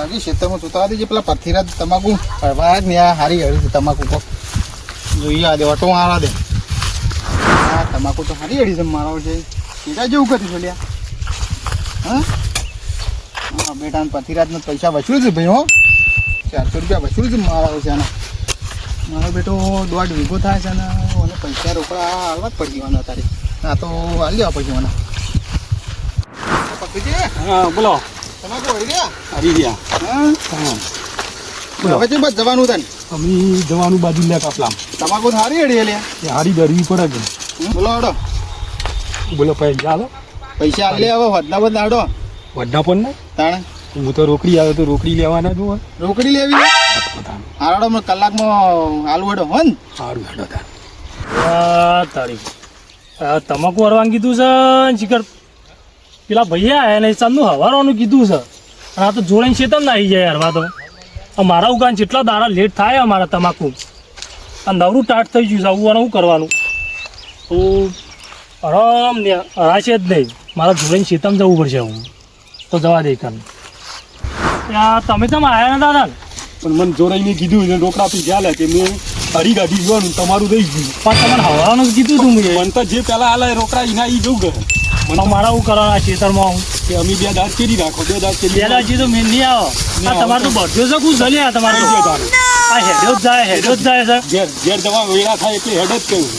લાગી ખેતરમાં જોતા હતી જે પેલા પથ્થીરા તમાકુ પરવા ને, આ હારી હળી છે તમાકુ કો જોઈએ આ દે ઓટો આવા દે. આ તમાકુ તો હારી હળી છે, મારા છે. સીધા જેવું કરી બોલ્યા હા? હા બેટા પથીરાજને પૈસા વસૂલ છે, ભાઈ, હો. ચારસો રૂપિયા વસૂલ છે, મારા છે, આના. મારો બેટો દોઢ વીઘો થાય છે, અને પૈસા રોકડા હાલવા જ પડી જવાના તારે. આ તો હાલ પછી મને પકડી હા, બોલો. તમાકુ હળી ગયા? આવી હા? હવે છે બસ જવાનું તને? અમે જવાનું બાજુ લે કાપલામ તમાકુ તો હારી હળી લે હારી દરવી પડે કે. બોલો આડો બોલો પૈસા ચાલો પૈસા હાલ લે હવે વધના બધ હાડો. વડ્ડા પણ ને? તાણે? હું તો રોકડી આવે તો રોકડી લેવાના જ હોય રોકડી લેવી હારાડો મને કલાકમાં આલુ હડો હો ને? સારું હેડો તાર તમાકુ હરવાનું કીધું છે શિખર. પેલા ભૈયા આયા ને સામનું હવારવાનું કીધું છે. અને આ તો જોડાઈને શેતમ ના આવી જાય હરવા તો મારા ઉગાન જેટલા દાડા લેટ થાય અમારા તમાકુ. આ નવરું ટાટ થઈ ગયું છે આવું અને શું કરવાનું. તો આરામ ને હરાશે જ નહીં. મારા જોડાઈને શેતમ જવું પડશે હું તો જવા દે કાન તમે તમે આવ્યા ને દાદા? પણ મને જોડાઈને કીધું ને રોકડા પી ગયા તે મેં હરી ગાડી જોવાનું તમારું રહી ગયું. પણ તમને હવાનું કીધું તું મને તો જે પેલા આલા રોકડા એના એ જવું ગયે તો મારા શું કરવાના ખેતરમાં હું કે અમે બે દાંત કેરી રાખો બે દાંત કેરી બે દાંત તો મેં નહીં આવો. આ તમારે તો બધું છે કું જલે આ તમારે જે તારે? આ હેડો જ જાય હેડો જ જાય છે. ઘેર ઘેર જવા વેળા થાય એટલે હેડ જ કેવું.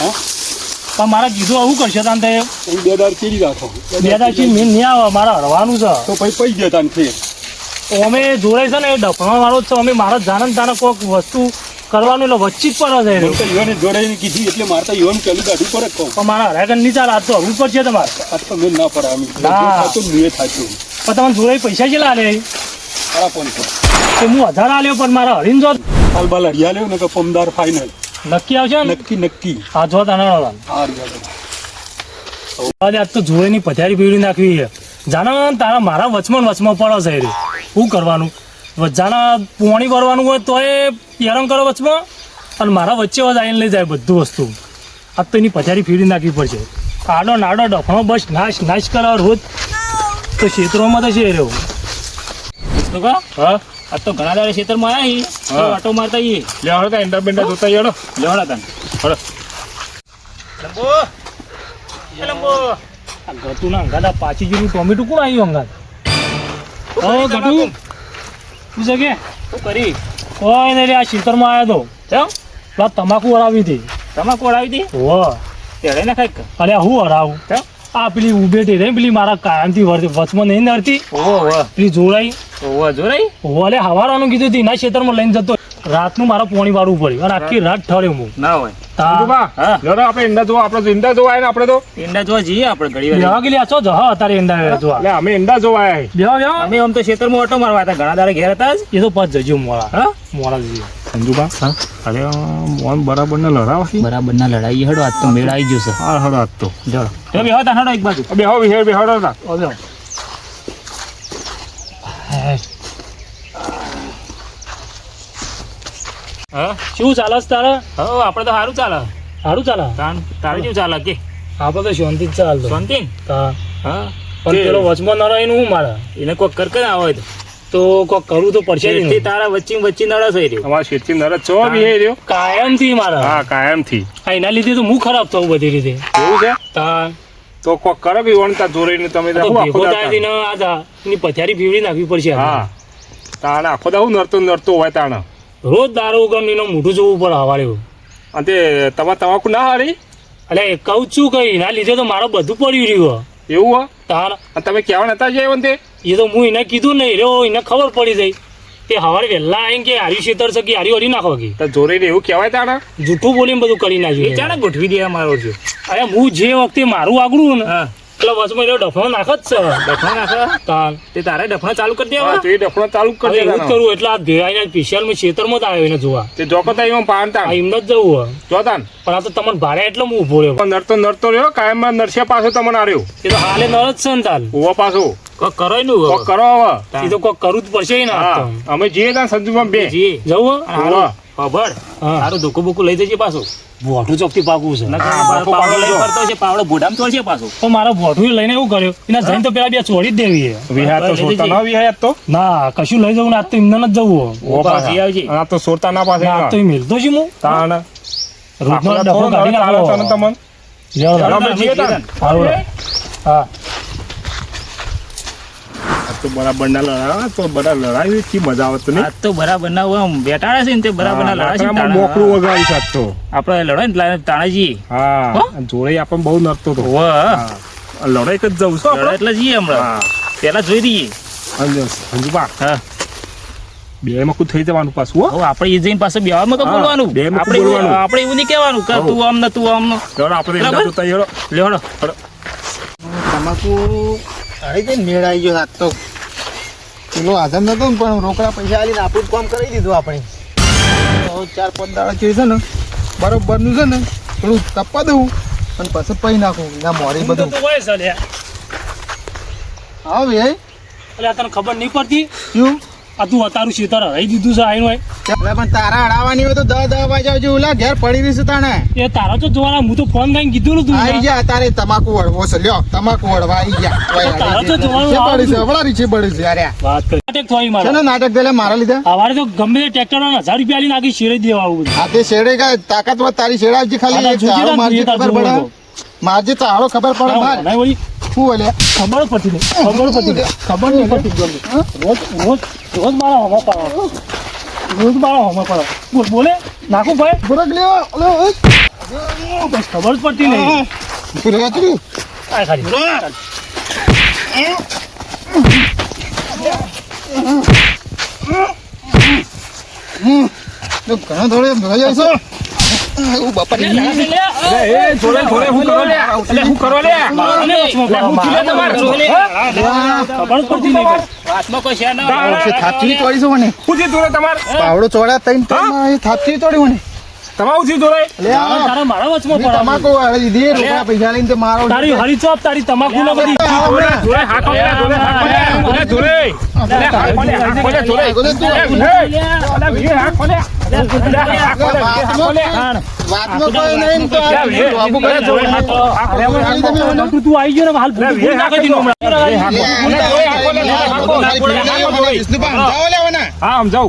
હા? પણ મારે કીધું આવું કરશે તાન તે. બે દાંત કેરી રાખો. બે દાડથી મેં નહીં આવે મારે હરવાનું છે. તો પછી પૈ ગયા તાન ફેર. અમે જોડે છે ને એ ડફણો વાળો છે અમે મારા જાણે તારા કોઈક વસ્તુ કરવાનું એટલે વચ્ચે જ પડે છે તો યુવાને જોડાઈને કીધી એટલે મારે તો યુવાન પેલું કાઢવું પડે કહું. પણ મારા રેગન નીચા આ તો હરવું પડશે તમારે. આજ તો મેં ના પડે અમે ના. થતું મેં થાચું પણ તમારે જોડે પૈસા કેટલા લાલે ફોન કરો તો હું હજાર આલ્યો પણ મારા હરીન જો હાલ બાલ હરિયા લેવું ને કે પમદાર ફાઇનલ નક્કી આવશે? ને નક્કી નક્કી. આ જો તાના આજ તો જોડેની પથારી પીવડી નાખવી છે. જાણે તારા મારા વચમાં વચમાં પડો છે હું શું કરવાનું? જાણા પોણી ભરવાનું હોય તો એ હેરાન કરો વચમાં. અને મારા વચ્ચે વચ આવીને લઈ જાય બધું વસ્તુ. આ તો એની પથારી ફેરી નાખવી પડશે. આડો નાડો ડફણો બસ નાશ નાશ કરવા રોજ. તો ક્ષેત્રોમાં તો છે એ તો કા? હા. આ તો ઘણા દાડા ખેતરમાં આવ્યા તો આટો મારતા આવીએ લે હવે એંડા બેંડા જોતા યાડો લેવાડા તને. આ ગતું અંગાડા પાછી જેવું ટોમેટું કોણ આવ્યું અંગાત ઓ ગટુ તું છે કે? શું કરી? કોઈ નહીં આ ખેતરમાં આવ્યો તો. કેમ પેલા તમાકુ હરાવી હતી તમાકુ હરાવી હતી વાહ તેડે ને ખાઈ અરે હું હરાવું? કેમ? આ પેલી ઉભેટી રહી પેલી મારા કાયમથી વચમાં નહીં નડતી? ઓહો ઓહો. પેલી જોડાઈ ઓહો જોરાઈ? ઓલે હવારાનું કીધું હતી ના ખેતરમાં લઈને જતો રાતનું મારા પોણી વાળું પડ્યું. અને આખી રાત ઠર્યો હું. ના હોય. આપણે ઈંડા જોવા આપણે ઈંડા જોવા ને આપણે તો? ઈંડા જોવા જઈએ આપણે ઘડી વાર. છો જહ તારે એંડા જોવા. એટલે અમે ઈંડા જોવા બેવા અમે આમ તો ખેતરમાં ઓટો મારવા હતા ઘણા દાડા ઘેર હતા જ. એ તો જજો મોડા. હા? મોડા જઈએ સંજુબા અરે મોન બરાબર ના લડાવશી બરાબર ના લડાઈ હડો આજ તો મેળ આવી ગયો છે. હા હડો આજ તો. જો તો બેહો હેડો એક બાજુ. બેહો બેહો હડો ઓ બેવા. હા? શું ચાલે છે તારે? હો આપણે તો સારું ચાલે. સારું ચાલે? તારે કેવું ચાલે કે? આપણે તો શાંતિ જ ચાલતો શાંતિ? હા. પણ પેલો વચમાં ન રહીને હું મારે? એને કોઈ કર કર આવે તો. તો કોક કરું તો પડશે તે તારા વચ્ચે વચ્ચે નડસ થઈ રહ્યો. અમારા શેઠથી નડસ છો વિહે રહ્યો. કાયમથી મારે. હા કાયમથી આ એના લીધે તો હું ખરાબ થવું બધી રીતે. એવું છે? તા તો કોક કરે બી વણતા જોરીને તમે તો ભેગો થાય છે આ ની પથારી પીવડી નાખવી પડશે હા. તાણ આખો દાડો નરતો નરતો હોય તાણે. રોજ દારૂ ઉગામ એનું મોઢું જોવું પડે હવારે અને તે તમારે તમાકુ ના હારી? એટલે એ કહું છું કઈ એના લીધે તો મારો બધું પડ્યું રહ્યું એવું હો? તાર અને તમે કહેવા નતા જાય તે? એ તો હું એને કીધું નહીં રહ્યો એને ખબર પડી જાય તે હવારે વહેલા આવીને કે હારી શેતર છે કે હારી હરી નાખો કે. તો જોરાઈને એવું કહેવાય તાણે? જૂઠું બોલીને બધું કરી નાખ્યું ચાને ગોઠવી દે મારો છે અરે હું જે વખતે મારું આગળું ને એટલે વચમાં એનો ડફણો નાખો જ છે. ડફણો નાખે? તાર તે તારે ડફણો ચાલુ કરી દેવા તો એ ડફણો ચાલુ કરી એવું કરું એટલે આ ભેળાઈને સ્પેશિયલ ખેતરમાં જ આવ્યો એને જોવા. તે જોકો તા એમાં પાન આ એમને જ જવું હોય. જોતાન પણ આ તો તમને ભાડે એટલે હું ઊભો રહ્યો. પણ નરતો નરતો રહ્યો કાયમ નરસિયા પાછો તમને આર્યો. એ તો હાલે નર જ છે ને તાલ ઉવા પાછો. કોક કરો નું કોક કરો હવે. એ તો કોક કરવું જ પડશે ને હા. અમે જઈએ તા સંજુમાં બે. જઈએ. જવું હોય? ઉવા તારું ધોકું બોકું લઈ જજે પાછું. ભોઠું ચોકથી પાકું છે. નકર પાવડો પાવડો લઈને ફરતો છે પાવડો ભોડામ તો છે પાછું. તો મારા ભોઠું લઈને એવું કર્યું એના જઈને તો પેલા બે છોડી જ દેવી છે. વિહાર તો લઈ સોરતા ના વિહાર તો? ના કશું લઈ જવું ને આજ તો એમને જ જવું ઓ પાછી આવજે. આ તો સોરતા ના પાસે આ તો મિલતો છું હું તાણ. રોજનો થોડો કાઢી નાખો. તને તમન. હા. તો બરાબર ના લડાવા તો બધા લડાવી કી મજા આવત નહીં. આજ તો બરાબર ના હોય બેટાડા છે ને તે બરાબર ના લડાશે છે. મોકળું વગાડી સાત તો. આપણે લડો ને તાણાજી. હા જોડે આપણને બહુ નડતો તો હો. લડાઈ જ જવું છો આપણે એટલે જઈએ હમણાં. પેલા જોઈ દઈએ અંજુબા હા બે. માં કુદ થઈ જવાનું પાછું હો. આપણે એ જઈને પાસે બેવામાં તો બોલવાનું. બે આપણે બોલવાનું. આપણે એવું નહીં કહેવાનું કે તું આમ ને તું આમ. આપણે બરાબર. લેવડો તમાકુ જઈને મેળ આવી ગયો આજ તો. પેલો આધમ નતો ને પણ રોકડા પૈસા આલીને આપણું જ કામ કરી દીધું આપણે. હવે ચાર પાંચ દાડા છે છે ને બરોબરનું છે ને થોડું તપવા દઉં અને પછી પછી નાખું. ના મોરી બધું. તું હોય હા ભાઈ. એટલે આ તને ખબર નહીં પડતી? શું? આ તું અતારું શેતર હરાઈ દીધું છે આઈનું આઈ. એટલે પણ તારા અડાવવાની હોય તો દસ દસ વાગ્યા જેવું ઓલા ઘેર પડી રહીશું તાણે. એ તારા તો જોવાના હું તો ફોન કરીને કીધું ને તું આવી જા તારે તમાકુ વળવો છે લ્યો તમાકુ વળવા આવી ગયા. ઓય, તારા તો જોવાનું છે પડી છે આવડતું. છે પડી છે અરે. વાત કરી. નાટક થોઈ મારે. છે નાટક દેલે મારા લીધે? અમારે તો ગમે તે ટ્રેક્ટર હજાર રૂપિયા લઈને આખી શેરે દેવા આવું આ તે શેડે કા તાકાતવર તારી શેડા જ ખાલી. તાર મારજે તાર ખબર પડે. મારજી તો ચાળો ખબર પડે માર. શું એટલે ખબર જ પડતી ખબર પડતી નહીં ખબર નહીં પડી ગમે. રોજ રોજ રોજ મારા હોમા પાડો રોજ મારા હોમા પાડો બોલ બોલે નાખું ભાઈ બરક ઓલો બસ ખબર જ પડતી નહીં આ ખાલી તો ઘણો થોડો ભેગા જાય છે બાપા. એ હું કરો લે એટલે હું કરો લે? અને હું પાડો, મારાને વચમાં પાડો. ખબર જ પડતી નહીં ભાઈ. કોઈ છે ના. થાપચી તોડી છે મને. હું થી જોડે તમારે. પાવડો ચોડા તઈન તમારી એ થાપચી તોડી મને. તમારું થી લે તારા આ. તારા મારા વચમાં મેં તમાકુ વાળી દીધી રૂપિયા પૈસા લઈને તે મારો તારી હરી ચોપ તારી તમાકુ ને બધી. જોડે જોડે હાકો. હાકો લે જોડે જોડે લે હાકો લે હાકો લે જોડે આગળ તું. લે અલા વીર હાકો લે લે હાકો લે હાકો લે હાણ. વાતમાં કોઈ નહીં તો આ લે, બાબુ લે, કરે જોડે છે. હાકો હાકો લે તું તું આવી ગયો ને હાલ ભૂખું ભૂખું નાખી દીધું. હમણાં. લે હાકો લે જોડે હાકો લે હાકો હાકો જોડે વિષ્ણુભા, સમજાવો લેવાના. હા સમજાવ.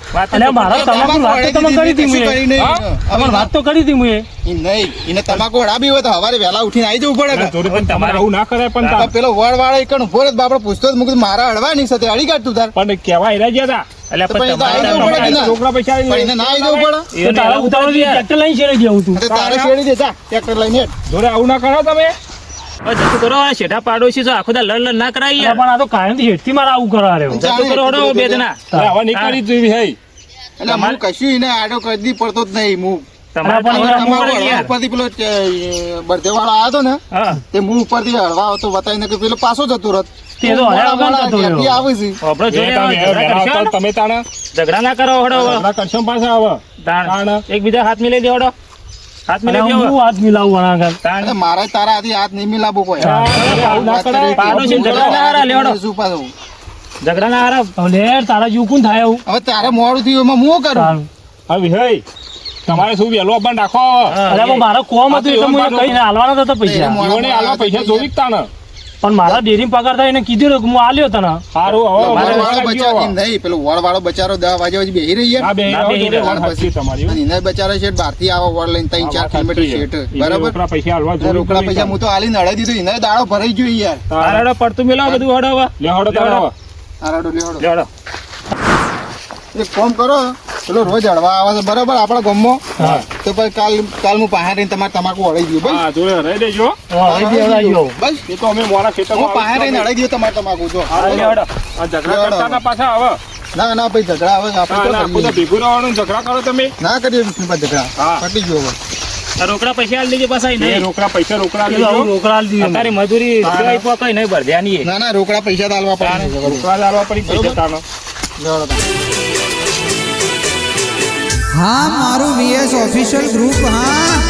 અને મારા તમાકુ વાત તો તમે કરી હતી કશું મુએ. કરી નહીં. હા? તમારે વાત તો કરી હતી મુએ. નહીં, એને તમાકુ અડાબી હોય તો હવારે વહેલા ઉઠીને આવી જવું પડે કે. પણ તમારે આવું ના કરે પણ પેલો વડ વાળો એકણ ઊભો રહે બાપડો પૂછતો જ મારા અડવા નહીં સાથે અડી કાઢ તાર પણ કેવા ગયા એટલે પણ ના? છોકરા પૈસા એને ના આવી જવું પડે તારા ઉતાવળથી ટ્રેક્ટર લઈને શેરે ગયા તું તારે શેરડી દે ટ્રેક્ટર લઈને જોડે આવું ના કરો તમે જતું કરો આ શેઠા પાડોશી છો આખો દા લડ લડ ના કરાય યાર. પણ આ તો કાયમથી હેઠથી મારા આવું કરા રહ્યો જતું કરો હડો બે જણા. હવે નીકળી જ હે. એટલે હું કશું એને આડો કદી પડતો જ નહીં હું તમારે પણ પણ એમાં તમારે તમારો યાર. ઉપરથી પેલો બર્થડે વાળો આવ્યો હતો ને તે હું ઉપરથી હળવા હતો બતાવીને કે પેલો પાછો જતો રત આવે તમે ઝઘડા ને? તમે તાણા. ઝઘડા ના કરો હડો કરશો પાછા હવે. તાણ. તાણ. એકબીજા હાથ મિલાઈ દે હડો. હાથ અને હું હાથ મિલાવું વણા. મારે તારા હાથી હાથ નહીં મિલાવું કોઈ ઝઘડા ના હારા, તારા જેવું કોણ થાય એવું હવે તારે મોડું થયું એમાં હું કરું હવે હે તમારે શું વેલો બંધ રાખો અરે પણ કોમ હતું એટલે હું કઈ હાલવાના હતા પૈસા આલવા પૈસા જોવી જ તાણે પણ મારા ડેરી પગાર થાય એને કીધું કે હું આલ્યો તને. સારું હવે વાળો બચારો નહીં પેલો વડ વાળો બચારો દસ વાગે પછી બેહી રહી ના બે ના, બે હવે હીરે વાત તમારી અને એને બચારો છે બહારથી આવો વડ લઈને ત્રણ ચાર કિલોમીટર શેઠ બરાબર? રોકડા પૈસા આલવા જોઈએ રોકડા પૈસા હું તો આલી નડે દીધું એને દાડો ભરાઈ ગયો યાર. તારાડો પડતું મિલાવો બધું હડાવા. લે હડો તારાડો હવે. લે હડો લે હડો. એ ફોન કરો. પેલો રોજ હળવા આવે છે. બરાબર આપણા ગામમાં? તો પછી કાલ કાલ હું પાહે રહીને તમારે તમાકુ અડાઈ દઉં ભાઈ હા જોડે રહી દેજો. બી બસ એ તો અમે મોરા હું ખેતરમાં પાસે રહીને અડાઈ દઉં તમારે તમાકુ જો. હા, ઝઘડા કરતા ના પાછા આવે ના ના ભાઈ ઝઘડા આવે આપણે આખું તો ભેગું રહેવાનું ઝઘડા કરો તમે. ના કરીએ ઝઘડા. હા. પટી ગયો રોકડા પૈસા આલી દેજો પાછા એ નહીં. રોકડા પૈસા રોકડા આલી રોકડા આલી દેજો તારી મજૂરી જોઈ પોકાય નહીં ભર ધ્યાન ના ના રોકડા પૈસા તો આલવા પડે. રોકડા આલવા પડી પૈસા તાનો. હા મારું વીએસ ઓફિશિયલ ગ્રુપ હા.